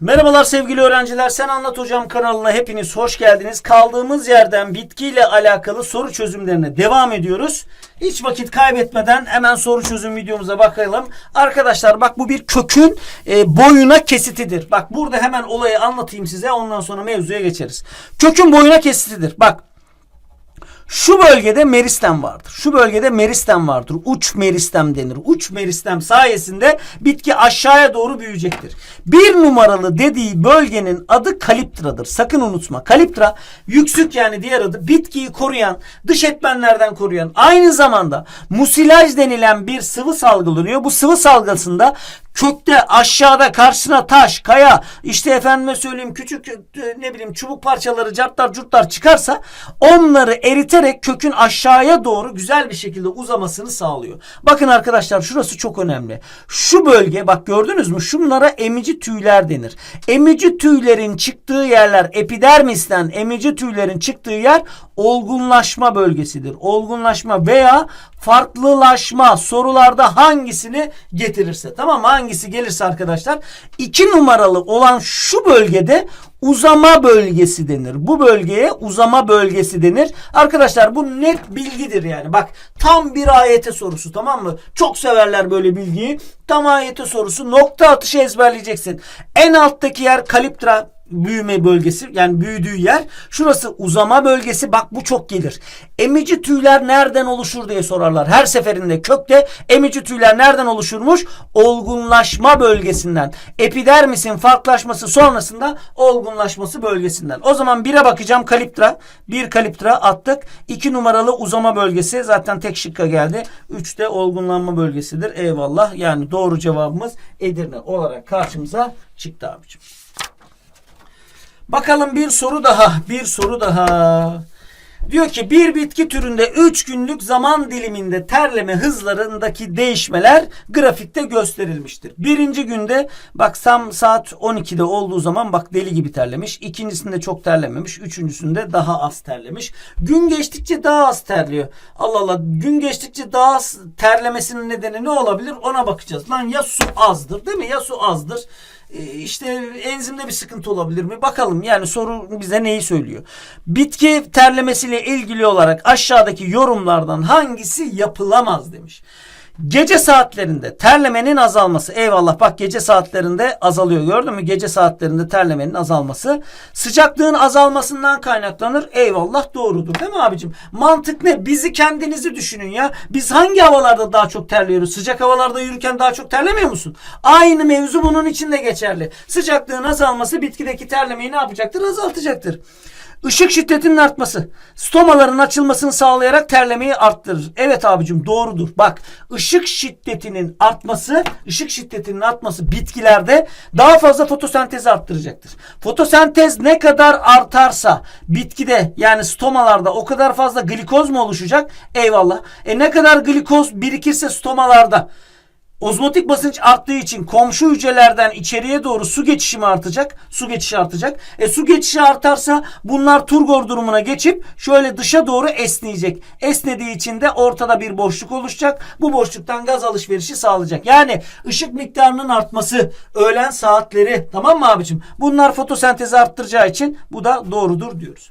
Merhabalar sevgili öğrenciler. Sen Anlat Hocam kanalına hepiniz hoş geldiniz. Kaldığımız yerden bitkiyle alakalı soru çözümlerine devam ediyoruz. Hiç vakit kaybetmeden hemen soru çözüm videomuza bakalım. Arkadaşlar bak bu bir kökün e, boyuna kesitidir. Bak burada hemen olayı anlatayım size. Ondan sonra mevzuya geçeriz. Kökün boyuna kesitidir. Bak şu bölgede meristem vardır. Şu bölgede meristem vardır. Uç meristem denir. Uç meristem sayesinde bitki aşağıya doğru büyüyecektir. Bir numaralı dediği bölgenin adı kaliptradır. Sakın unutma. Kaliptra yüksük yani diğer adı bitkiyi koruyan, dış etmenlerden koruyan, aynı zamanda musilaj denilen bir sıvı salgılanıyor. Bu sıvı salgısında kökte aşağıda karşısına taş, kaya, işte efendime söyleyeyim küçük e, ne bileyim çubuk parçaları, cartlar, curtlar çıkarsa onları eriterek kökün aşağıya doğru güzel bir şekilde uzamasını sağlıyor. Bakın arkadaşlar şurası çok önemli. Şu bölge bak gördünüz mü? Şunlara emici tüyler denir. Emici tüylerin çıktığı yerler epidermisten emici tüylerin çıktığı yer olgunlaşma bölgesidir. Olgunlaşma veya farklılaşma sorularda hangisini getirirse tamam mı? Hangisi gelirse arkadaşlar iki numaralı olan şu bölgede uzama bölgesi denir. Bu bölgeye uzama bölgesi denir. Arkadaşlar bu net bilgidir yani. Bak tam bir AYT sorusu tamam mı? Çok severler böyle bilgiyi. Tam AYT sorusu nokta atışı ezberleyeceksin. En alttaki yer kaliptra büyüme bölgesi yani büyüdüğü yer. Şurası uzama bölgesi. Bak bu çok gelir. Emici tüyler nereden oluşur diye sorarlar. Her seferinde kökte emici tüyler nereden oluşurmuş? Olgunlaşma bölgesinden. Epidermisin farklılaşması sonrasında olgunlaşması bölgesinden. O zaman bire bakacağım kaliptra. Bir kaliptra attık. İki numaralı uzama bölgesi zaten tek şıkka geldi. Üçte olgunlanma bölgesidir. Eyvallah. Yani doğru cevabımız Edirne olarak karşımıza çıktı abicim. Bakalım bir soru daha. Bir soru daha. Diyor ki bir bitki türünde 3 günlük zaman diliminde terleme hızlarındaki değişmeler grafikte gösterilmiştir. Birinci günde bak tam saat 12'de olduğu zaman bak deli gibi terlemiş. İkincisinde çok terlememiş. Üçüncüsünde daha az terlemiş. Gün geçtikçe daha az terliyor. Allah Allah gün geçtikçe daha az terlemesinin nedeni ne olabilir ona bakacağız. Lan ya su azdır değil mi? Ya su azdır. E, işte enzimde bir sıkıntı olabilir mi? Bakalım yani soru bize neyi söylüyor? Bitki terlemesiyle ilgili olarak aşağıdaki yorumlardan hangisi yapılamaz demiş. Gece saatlerinde terlemenin azalması. Eyvallah bak gece saatlerinde azalıyor. Gördün mü? Gece saatlerinde terlemenin azalması. Sıcaklığın azalmasından kaynaklanır. Eyvallah doğrudur değil mi abicim? Mantık ne? Bizi kendinizi düşünün ya. Biz hangi havalarda daha çok terliyoruz? Sıcak havalarda yürürken daha çok terlemiyor musun? Aynı mevzu bunun için de geçerli. Sıcaklığın azalması bitkideki terlemeyi ne yapacaktır? Azaltacaktır. Işık şiddetinin artması. Stomaların açılmasını sağlayarak terlemeyi arttırır. Evet abicim doğrudur. Bak ışık şiddetinin artması, ışık şiddetinin artması bitkilerde daha fazla fotosentezi arttıracaktır. Fotosentez ne kadar artarsa bitkide yani stomalarda o kadar fazla glikoz mu oluşacak? Eyvallah. E ne kadar glikoz birikirse stomalarda Ozmotik basınç arttığı için komşu hücrelerden içeriye doğru su geçişimi artacak. Su geçişi artacak. E su geçişi artarsa bunlar turgor durumuna geçip şöyle dışa doğru esneyecek. Esnediği için de ortada bir boşluk oluşacak. Bu boşluktan gaz alışverişi sağlayacak. Yani ışık miktarının artması, öğlen saatleri tamam mı abicim? Bunlar fotosentezi arttıracağı için bu da doğrudur diyoruz.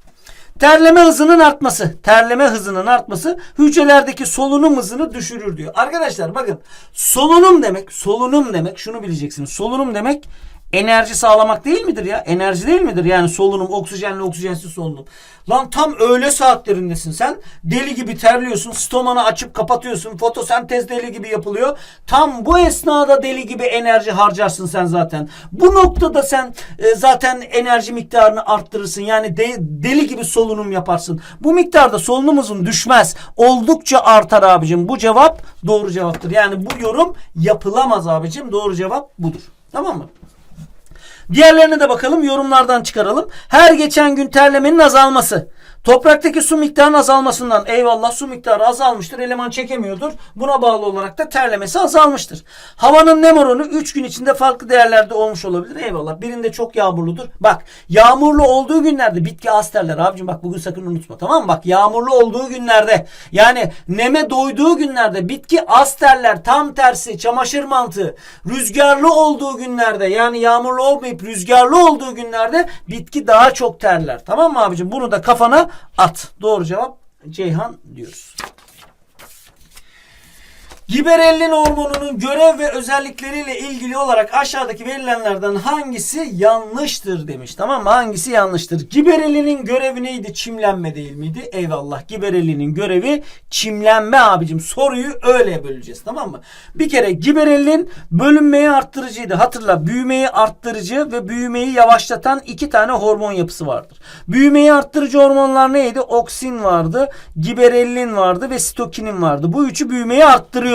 Terleme hızının artması, terleme hızının artması hücrelerdeki solunum hızını düşürür diyor. Arkadaşlar bakın solunum demek, solunum demek şunu bileceksiniz. Solunum demek enerji sağlamak değil midir ya? Enerji değil midir? Yani solunum, oksijenli oksijensiz solunum. Lan tam öğle saatlerindesin sen. Deli gibi terliyorsun. Stomanı açıp kapatıyorsun. Fotosentez deli gibi yapılıyor. Tam bu esnada deli gibi enerji harcarsın sen zaten. Bu noktada sen e, zaten enerji miktarını arttırırsın. Yani de, deli gibi solunum yaparsın. Bu miktarda solunum hızın düşmez. Oldukça artar abicim. Bu cevap doğru cevaptır. Yani bu yorum yapılamaz abicim. Doğru cevap budur. Tamam mı? Diğerlerine de bakalım yorumlardan çıkaralım. Her geçen gün terlemenin azalması. Topraktaki su miktarının azalmasından eyvallah su miktarı azalmıştır. Eleman çekemiyordur. Buna bağlı olarak da terlemesi azalmıştır. Havanın nem oranı 3 gün içinde farklı değerlerde olmuş olabilir. Eyvallah. Birinde çok yağmurludur. Bak yağmurlu olduğu günlerde bitki az terler abicim. Bak bugün sakın unutma tamam mı? Bak yağmurlu olduğu günlerde yani neme doyduğu günlerde bitki az terler. Tam tersi çamaşır mantığı. Rüzgarlı olduğu günlerde yani yağmurlu olmayıp rüzgarlı olduğu günlerde bitki daha çok terler. Tamam mı abicim? Bunu da kafana at. Doğru cevap Ceyhan diyoruz. Giberellin hormonunun görev ve özellikleriyle ilgili olarak aşağıdaki verilenlerden hangisi yanlıştır demiş. Tamam mı? Hangisi yanlıştır? Giberellinin görevi neydi? Çimlenme değil miydi? Eyvallah. Giberellinin görevi çimlenme abicim. Soruyu öyle böleceğiz. Tamam mı? Bir kere giberellin bölünmeyi arttırıcıydı. Hatırla büyümeyi arttırıcı ve büyümeyi yavaşlatan iki tane hormon yapısı vardır. Büyümeyi arttırıcı hormonlar neydi? Oksin vardı, giberellin vardı ve sitokinin vardı. Bu üçü büyümeyi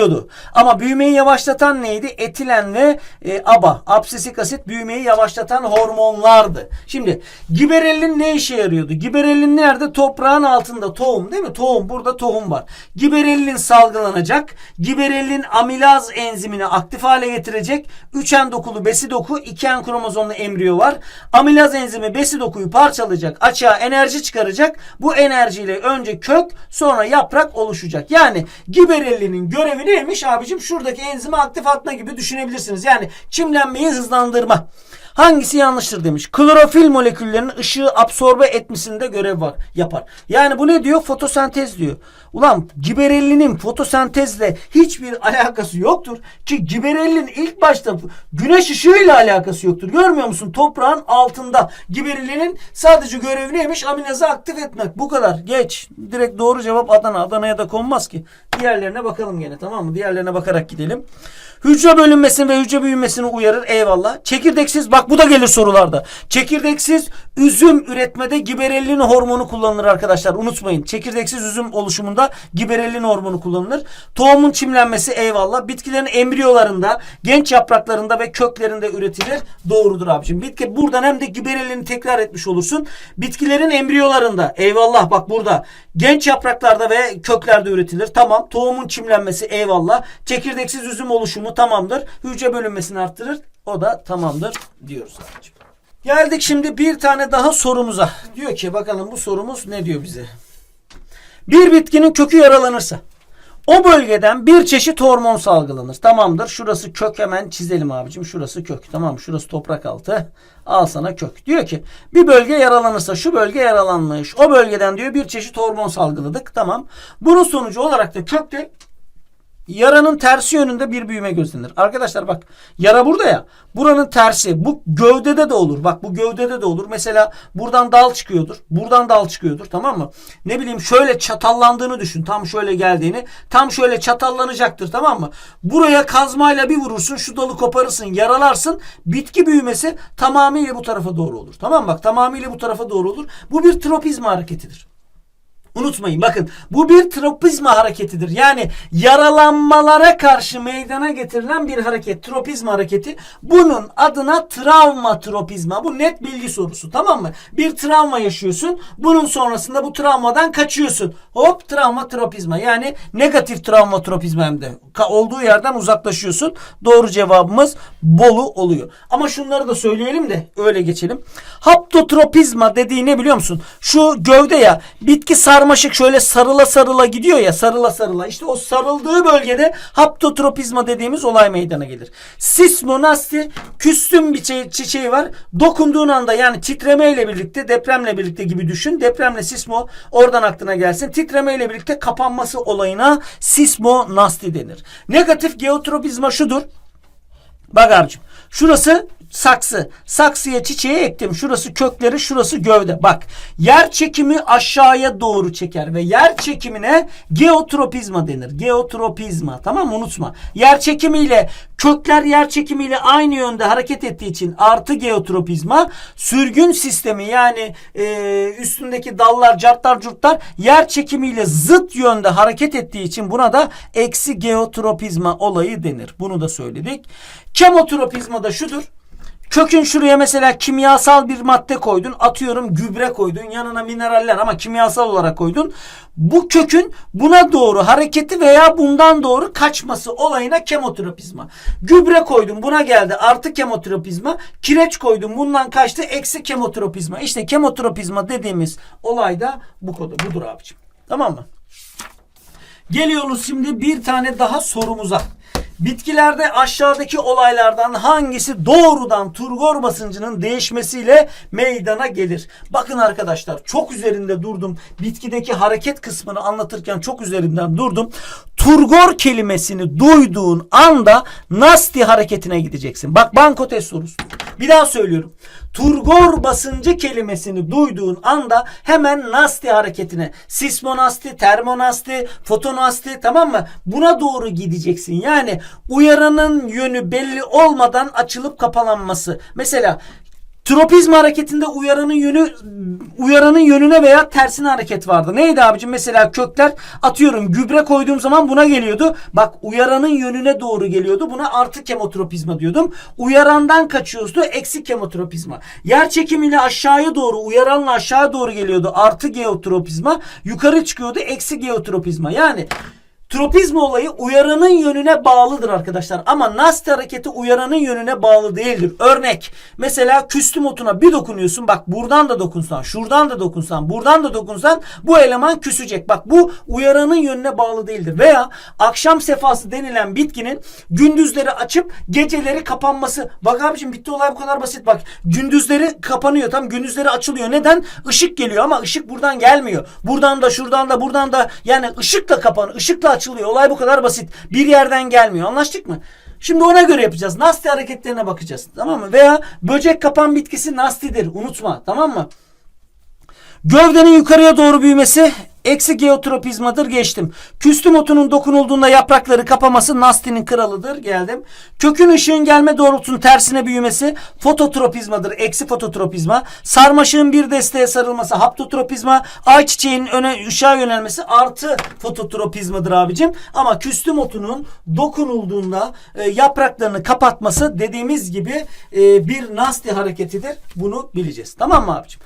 arttırıyordu. Ama büyümeyi yavaşlatan neydi? Etilen ve e, ABA, absisik asit büyümeyi yavaşlatan hormonlardı. Şimdi giberellin ne işe yarıyordu? Giberellin nerede? Toprağın altında tohum değil mi? Tohum burada tohum var. Giberellin salgılanacak. Giberellin amilaz enzimini aktif hale getirecek. 3N dokulu besi doku, 2N kromozomlu embriyo var. Amilaz enzimi besi dokuyu parçalayacak, açığa enerji çıkaracak. Bu enerjiyle önce kök, sonra yaprak oluşacak. Yani giberellinin görevi neymiş abicim? Şuradaki enzimi aktif atma gibi düşünebilirsiniz. Yani çimlenmeyi hızlandırma. Hangisi yanlıştır demiş. Klorofil moleküllerinin ışığı absorbe etmesinde görev var, yapar. Yani bu ne diyor? Fotosentez diyor. Ulan giberellinin fotosentezle hiçbir alakası yoktur. Ki giberellin ilk başta güneş ışığıyla alakası yoktur. Görmüyor musun? Toprağın altında. Giberellinin sadece görevi neymiş? Aminazı aktif etmek. Bu kadar. Geç. Direkt doğru cevap Adana. Adana'ya da konmaz ki. Diğerlerine bakalım gene tamam mı? Diğerlerine bakarak gidelim. Hücre bölünmesini ve hücre büyümesini uyarır. Eyvallah. Çekirdeksiz bak bu da gelir sorularda. Çekirdeksiz üzüm üretmede giberellin hormonu kullanılır arkadaşlar. Unutmayın. Çekirdeksiz üzüm oluşumunda giberellin hormonu kullanılır. Tohumun çimlenmesi eyvallah. Bitkilerin embriyolarında, genç yapraklarında ve köklerinde üretilir. Doğrudur abicim. Bitki buradan hem de giberellini tekrar etmiş olursun. Bitkilerin embriyolarında eyvallah bak burada. Genç yapraklarda ve köklerde üretilir. Tamam. Tohumun çimlenmesi eyvallah. Çekirdeksiz üzüm oluşumu tamamdır. Hücre bölünmesini arttırır. O da tamamdır diyoruz abicim. Geldik şimdi bir tane daha sorumuza. Diyor ki bakalım bu sorumuz ne diyor bize? Bir bitkinin kökü yaralanırsa o bölgeden bir çeşit hormon salgılanır. Tamamdır. Şurası kök hemen çizelim abicim. Şurası kök. Tamam Şurası toprak altı. Al sana kök. Diyor ki bir bölge yaralanırsa şu bölge yaralanmış. O bölgeden diyor bir çeşit hormon salgıladık. Tamam. Bunun sonucu olarak da kökte Yaranın tersi yönünde bir büyüme gözlenir. Arkadaşlar bak yara burada ya. Buranın tersi. Bu gövdede de olur. Bak bu gövdede de olur. Mesela buradan dal çıkıyordur. Buradan dal çıkıyordur. Tamam mı? Ne bileyim şöyle çatallandığını düşün. Tam şöyle geldiğini. Tam şöyle çatallanacaktır. Tamam mı? Buraya kazmayla bir vurursun. Şu dalı koparırsın. Yaralarsın. Bitki büyümesi tamamıyla bu tarafa doğru olur. Tamam mı? Bak tamamıyla bu tarafa doğru olur. Bu bir tropizma hareketidir. Unutmayın bakın bu bir tropizma hareketidir. Yani yaralanmalara karşı meydana getirilen bir hareket. Tropizma hareketi. Bunun adına travma tropizma. Bu net bilgi sorusu tamam mı? Bir travma yaşıyorsun. Bunun sonrasında bu travmadan kaçıyorsun. Hop travma tropizma. Yani negatif travma tropizma hem de. Olduğu yerden uzaklaşıyorsun. Doğru cevabımız Bolu oluyor. Ama şunları da söyleyelim de öyle geçelim. Haptotropizma dediği ne biliyor musun? Şu gövde ya bitki sarmaşık şöyle sarıla sarıla gidiyor ya sarıla sarıla. İşte o sarıldığı bölgede haptotropizma dediğimiz olay meydana gelir. Sismonasti küstüm bir çi- çiçeği var. Dokunduğun anda yani titremeyle birlikte depremle birlikte gibi düşün. Depremle sismo oradan aklına gelsin. Titremeyle birlikte kapanması olayına sismonasti denir. Negatif geotropizma şudur. Bak abicim. Şurası saksı. Saksıya çiçeği ektim. Şurası kökleri, şurası gövde. Bak. Yer çekimi aşağıya doğru çeker ve yer çekimine geotropizma denir. Geotropizma. Tamam mı? Unutma. Yer çekimiyle kökler yer çekimiyle aynı yönde hareket ettiği için artı geotropizma sürgün sistemi yani e, üstündeki dallar, cartlar, curtlar yer çekimiyle zıt yönde hareket ettiği için buna da eksi geotropizma olayı denir. Bunu da söyledik. Kemotropizma da şudur. Kökün şuraya mesela kimyasal bir madde koydun. Atıyorum gübre koydun. Yanına mineraller ama kimyasal olarak koydun. Bu kökün buna doğru hareketi veya bundan doğru kaçması olayına kemotropizma. Gübre koydun buna geldi artı kemotropizma. Kireç koydun bundan kaçtı eksi kemotropizma. İşte kemotropizma dediğimiz olay da bu kodu budur abicim. Tamam mı? Geliyoruz şimdi bir tane daha sorumuza. Bitkilerde aşağıdaki olaylardan hangisi doğrudan turgor basıncının değişmesiyle meydana gelir? Bakın arkadaşlar çok üzerinde durdum. Bitkideki hareket kısmını anlatırken çok üzerinden durdum. Turgor kelimesini duyduğun anda nasti hareketine gideceksin. Bak banko test sorusu. Bir daha söylüyorum. Turgor basıncı kelimesini duyduğun anda hemen nasti hareketine, sismonasti, termonasti, fotonasti tamam mı? Buna doğru gideceksin. Yani uyaranın yönü belli olmadan açılıp kapanması. Mesela Tropizma hareketinde uyaranın yönü uyaranın yönüne veya tersine hareket vardı. Neydi abicim? Mesela kökler atıyorum gübre koyduğum zaman buna geliyordu. Bak uyaranın yönüne doğru geliyordu. Buna artı kemotropizma diyordum. Uyarandan kaçıyordu. Eksi kemotropizma. Yer çekimiyle aşağıya doğru uyaranla aşağı doğru geliyordu. Artı geotropizma. Yukarı çıkıyordu. Eksi geotropizma. Yani Tropizma olayı uyaranın yönüne bağlıdır arkadaşlar. Ama nasti hareketi uyaranın yönüne bağlı değildir. Örnek mesela küstüm otuna bir dokunuyorsun. Bak buradan da dokunsan, şuradan da dokunsan, buradan da dokunsan bu eleman küsecek. Bak bu uyaranın yönüne bağlı değildir. Veya akşam sefası denilen bitkinin gündüzleri açıp geceleri kapanması. Bak abiciğim bitti olay bu kadar basit. Bak gündüzleri kapanıyor. Tam gündüzleri açılıyor. Neden? Işık geliyor ama ışık buradan gelmiyor. Buradan da şuradan da buradan da yani ışık da kapan, ışıkla açılıyor. Olay bu kadar basit. Bir yerden gelmiyor. Anlaştık mı? Şimdi ona göre yapacağız. Nasti hareketlerine bakacağız. Tamam mı? Veya böcek kapan bitkisi nastidir. Unutma. Tamam mı? Gövdenin yukarıya doğru büyümesi eksi geotropizmadır geçtim. Küstüm otunun dokunulduğunda yaprakları kapaması nastinin kralıdır geldim. Kökün ışığın gelme doğrultusunun tersine büyümesi fototropizmadır eksi fototropizma. Sarmaşığın bir desteğe sarılması haptotropizma. Ayçiçeğinin öne ışığa yönelmesi artı fototropizmadır abicim. Ama küstüm otunun dokunulduğunda e, yapraklarını kapatması dediğimiz gibi e, bir nasti hareketidir. Bunu bileceğiz. Tamam mı abicim?